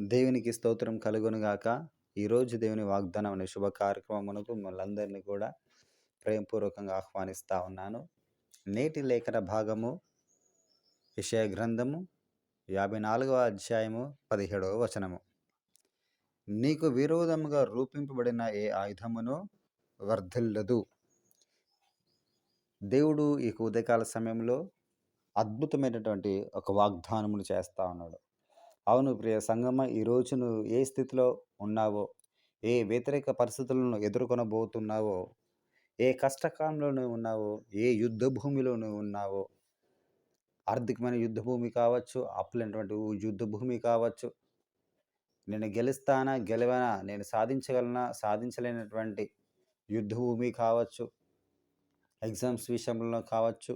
దేవునికి స్తోత్రం కలుగునుగాక ఈరోజు దేవుని వాగ్దానం అనే శుభ కార్యక్రమమునకు మనందరినీ కూడా ప్రేమపూర్వకంగా ఆహ్వానిస్తా ఉన్నాను. నేటి లేఖన భాగము విషయ గ్రంథము యాభై నాలుగవ అధ్యాయము పదిహేడవ వచనము. నీకు విరోధముగా రూపింపబడిన ఏ ఆయుధమును వర్ధిల్లదు. దేవుడు ఈ ఉదయకాల సమయంలో అద్భుతమైనటువంటి ఒక వాగ్దానమును చేస్తూ ఉన్నాడు. అవును ప్రియ సంగమ్మ ఈరోజు నువ్వు ఏ స్థితిలో ఉన్నావో ఏ వ్యతిరేక పరిస్థితులను ఎదుర్కొనబోతున్నావో ఏ కష్టకాలంలో నువ్వు ఉన్నావో ఏ యుద్ధ భూమిలో నువ్వు ఉన్నావో ఆర్థికమైన యుద్ధ భూమి కావచ్చు అప్పులైనటువంటి యుద్ధ భూమి కావచ్చు నేను గెలుస్తానా గెలవనా నేను సాధించగలనా సాధించలేనటువంటి యుద్ధ భూమి కావచ్చు ఎగ్జామ్స్ విషయంలో కావచ్చు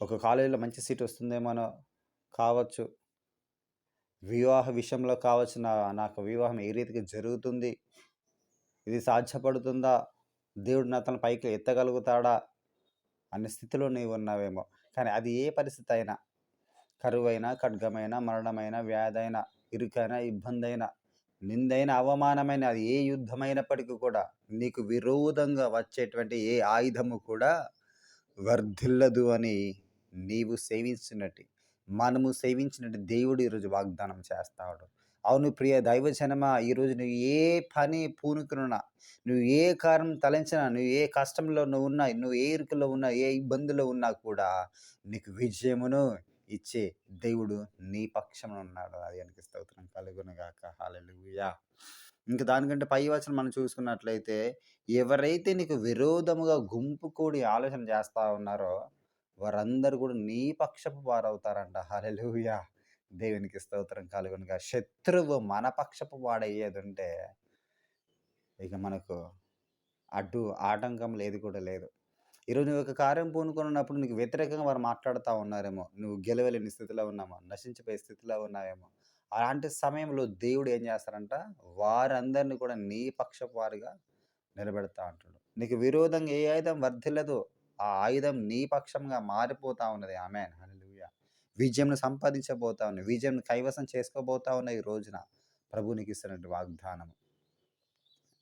ఒక కాలేజీలో మంచి సీట్ వస్తుందేమో కావచ్చు వివాహ విషయంలో కావచ్చు నాకు వివాహం ఏ రీతికి జరుగుతుంది? ఇది సాధ్యపడుతుందా? దేవుడు నా తన పైకి ఎత్తగలుగుతాడా? అనే స్థితిలో నీవు ఉన్నావేమో. కానీ అది ఏ పరిస్థితి అయినా కరువైనా ఖడ్గమైన మరణమైన వ్యాధైనా ఇరుకైనా ఇబ్బంది అయినా నిందైన అవమానమైన అది ఏ యుద్ధమైనప్పటికీ కూడా నీకు విరోధంగా వచ్చేటువంటి ఏ ఆయుధము కూడా వర్ధిల్లదు అని నీవు సేవించినట్టు. మనము సేవించినట్టు దేవుడు ఈరోజు వాగ్దానం చేస్తాడు. అవును ప్రియ దైవజనమా ఈరోజు నువ్వు ఏ పని పూనుకున్నా నువ్వు ఏ కారణం తలంచినా నువ్వు ఏ కష్టంలో నువ్వు ఉన్నా నువ్వు ఏ ఇరుకులో ఉన్నా ఏ ఇబ్బందులో ఉన్నా కూడా నీకు విజయమును ఇచ్చే దేవుడు నీ పక్షంలో ఉన్నాడు. అది అనికి స్తోత్రం కలుగునుగాక. హాలెలుయా ఇంకా దానికంటే పై వచనం మనం చూసుకున్నట్లయితే ఎవరైతే నీకు విరోధముగా గుంపు కూడి ఆలోచన చేస్తూ ఉన్నారో వారందరూ కూడా నీ పక్షపు వారవుతారంట. హలలుయా దేవునికి స్తోత్రం కలుగునుగా. శత్రువు మన పక్షపు వాడయ్యేది ఉంటే ఇక మనకు అడ్డు ఆటంకం లేదు కూడా లేదు. ఈరోజు నువ్వు ఒక కార్యం పూనుకున్నప్పుడు నీకు వ్యతిరేకంగా వారు మాట్లాడుతూ ఉన్నారేమో. నువ్వు గెలవలేని స్థితిలో ఉన్నామో నశించిపోయే స్థితిలో ఉన్నావేమో. అలాంటి సమయంలో దేవుడు ఏం చేస్తారంట? వారందరినీ కూడా నీ పక్షపు వారిగా నిలబెడతా అంటాడు. నీకు విరోధంగా ఏ ఆయుధం వర్ధిల్లదు. ఆ ఆయుధం నీ పక్షంగా మారిపోతా ఉన్నది. ఆమె విజయంను సంపాదించబోతా ఉన్నాయి విజయం కైవసం చేసుకోబోతా ఉన్నాయి ఈ రోజున ప్రభునికి ఇస్తున్నటువంటి వాగ్దానం.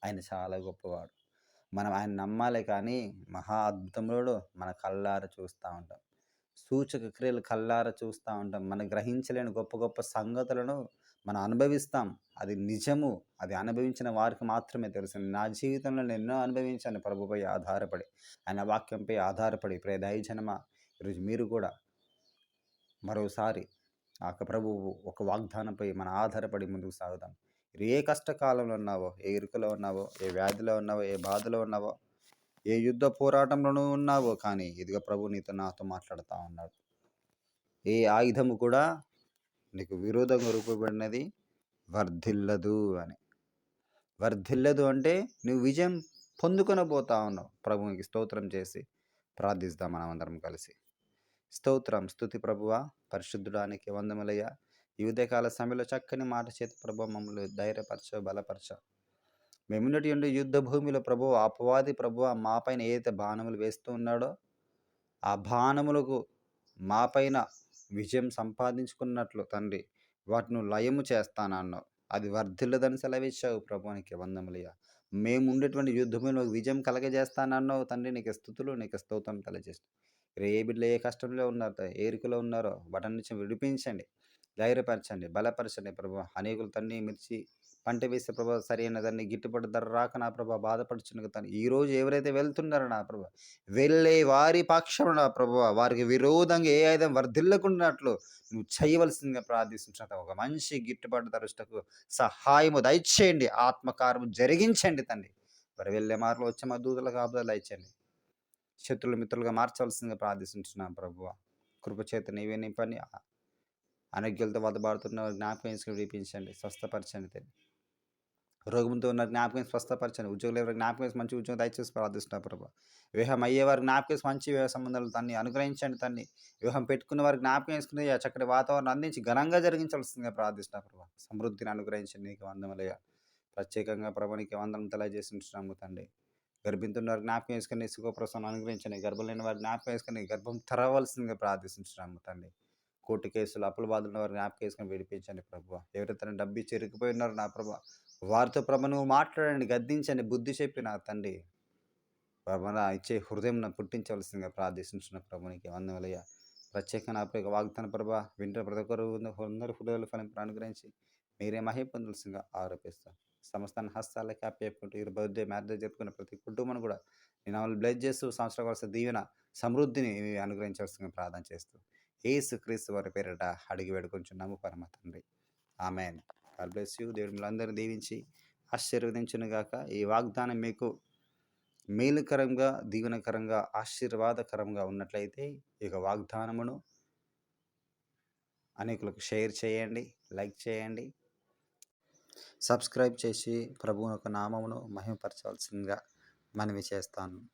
ఆయన చాలా గొప్పవాడు. మనం ఆయన నమ్మాలి కానీ మహా అద్భుతముడు మన కళ్ళార చూస్తూ ఉంటాం. సూచక క్రియలు కళ్ళార చూస్తూ ఉంటాం. మనం గ్రహించలేని గొప్ప గొప్ప సంగతులను మనం అనుభవిస్తాం. అది నిజము. అది అనుభవించిన వారికి మాత్రమే తెలుసు నా జీవితంలో నేను ఎన్నో అనుభవించాను ప్రభుపై ఆధారపడి. ఆయన వాక్యంపై ఆధారపడి. ప్రే దయజనమ ఈరోజు మీరు కూడా మరోసారి ఆ ప్రభువు ఒక వాగ్దానంపై మన ఆధారపడి ముందుకు సాగుదాం. ఏ కష్టకాలంలో ఉన్నావో ఏ ఇరుకలో ఉన్నావో ఏ వ్యాధిలో ఉన్నావో ఏ బాధలో ఉన్నావో ఏ యుద్ధ పోరాటంలోనూ ఉన్నావో కానీ ఇదిగో ప్రభు నీతో నాతో మాట్లాడుతూ ఉన్నాడు. ఏ ఆయుధము కూడా నీకు విరోధంగా రూపబడినది? వర్ధిల్లదు అని. వర్ధిల్లదు అంటే నువ్వు విజయం పొందుకొని పోతా ఉన్నావు. ప్రభునికి స్తోత్రం చేసి ప్రార్థిస్తాం మనం అందరం కలిసి. స్తోత్రం స్థుతి ప్రభువ పరిశుద్ధుడానికి వందములయ్య. ఈ ఉదయకాల సమయంలో చక్కని మాట చేతి ప్రభు మమ్మల్ని ధైర్యపరచ బలపరచ. మేమున్నటువంటి యుద్ధ భూమిలో ప్రభు అపవాది ప్రభు మా పైన ఏదైతే బాణములు వేస్తూ ఉన్నాడో ఆ బాణములకు మా పైన విజయం సంపాదించుకున్నట్లు తండ్రి వాటిని లయము చేస్తానన్నావు. అది వర్ధిల్లదని సెలవిచ్చావు ప్రభునికి వందములయ్య. మేము ఉండేటువంటి యుద్ధంలో విజయం కలగజేస్తానన్నావు తండ్రి నీకు స్థుతులు నీకు స్తోత్రం తెలియజేస్తాను ఏ బిడ్డలు ఏ కష్టంలో ఉన్నారో ఏరికలో ఉన్నారో వాటి నుంచి విడిపించండి ధైర్యపరచండి బలపరచండి ప్రభు. అనేకులు తన్ని మిర్చి పంట వేసే ప్రభా సరైన దాన్ని గిట్టుబడి ధర రాక నా ప్రభా బాధపడుచున్న తను. ఈరోజు ఎవరైతే వెళ్తున్నారో నా ప్రభా వెళ్ళే వారి పక్షం నా ప్రభు వారికి విరోధంగా ఏ ఆయుధం వర్ధిల్లకున్నట్లు నువ్వు చేయవలసిందిగా ప్రార్థిస్తున్నా ఒక మంచి గిట్టుబాటు ధరష్టకు సహాయము దయచేయండి. ఆత్మకారము జరిగించండి తండ్రి. మరి వెళ్ళే మార్లు వచ్చే మా దూతలకు ఆపుదలు ఇచ్చండి శత్రులు మిత్రులుగా మార్చవలసిందిగా ప్రార్థిస్తున్నాం ప్రభు. కృపచేత నీవే నీ పని ఆరోగ్యాలతో వదబాడుతున్న జ్ఞాపకం వేసుకుని విడిపించండి. స్వస్థపరచండి రోగంతో ఉన్న జ్ఞాపకం స్వస్థపరచండి. ఉద్యోగులు ఎవరు జ్ఞాపకం మంచి ఉద్యోగం దయచేసి ప్రార్థిస్తున్నా ప్రభు. వివాహం అయ్యేవారు జ్ఞాపకం మంచి వివాహ సంబంధాలు తన్ని అనుగ్రహించండి తన్ని. వివాహం పెట్టుకున్న వారు జ్ఞాపకం వేసుకుని చక్కటి వాతావరణం అందించి ఘనంగా జరిగించవలసిందిగా ప్రార్థిస్తున్నా ప్రభు. సమృద్ధిని అనుగ్రహించండి. నీకు వందములయ్య ప్రత్యేకంగా ప్రభునికి వందనం తెలియజేస్తున్నాము తండ్రి. గర్భింతున్న వారు జ్ఞాపకం వేసుకుని సుఖప్రసవం అనుగ్రహించండి. గర్భం లేని వారి జ్ఞాపకం వేసుకుని గర్భం తెరవలసిందిగా ప్రార్థిస్తున్నాము తండ్రి. కోర్టు కేసులు అప్పుల బాధలు వారిని జ్ఞాపకం చేసుకొని విడిపించండి ప్రభు ఎవరైతే డబ్బు ఇచ్చి ఇరుక్కుపోయి ఉన్నారో నా ప్రభు. వారితో ప్రభు నువ్వు మాట్లాడండి గద్దించండి బుద్ధి చెప్పి నా తండ్రి. మన ఇచ్చే హృదయం పుట్టించవలసిందిగా ప్రార్థిస్తున్న ప్రభునికి వందవలయ్య ప్రత్యేకంగా నా యొక్క వాగ్దాన ప్రభ వింటర్ ప్రతి ఒక్కరు అందరూ హృదయాలు ఫలింపు అనుగ్రహించి మీరే మహి పొందవలసిందిగా ఆరోపిస్తాం. సమస్తాన్ని హస్తాలకి అప్పేపుకుంటూ ఈ బర్త్డే మ్యారేజ్ జరుపుకున్న ప్రతి కుటుంబాన్ని కూడా నేను వాళ్ళు బ్లెస్ చేస్తూ సంవత్సరం వలస దీవెన సమృద్ధిని అనుగ్రహించవలసిందిగా ప్రార్థన చేస్తూ ఏసు క్రీస్తు వారి పేరిట అడిగి వేడుకొంచున్నాము పరమ తండ్రి. ఆమెన్. God bless you. దేవుడు మిమ్మల్ని దీవించి ఆశీర్వదించునుగాక. ఈ వాగ్దానం మీకు మేలుకరంగా దీవెనకరంగా ఆశీర్వాదకరంగా ఉన్నట్లయితే ఇక వాగ్దానమును అనేకులకు షేర్ చేయండి లైక్ చేయండి. సబ్స్క్రైబ్ చేసి ప్రభువు యొక్క నామమును మహిమపరచవలసిందిగా మనవి చేస్తాను.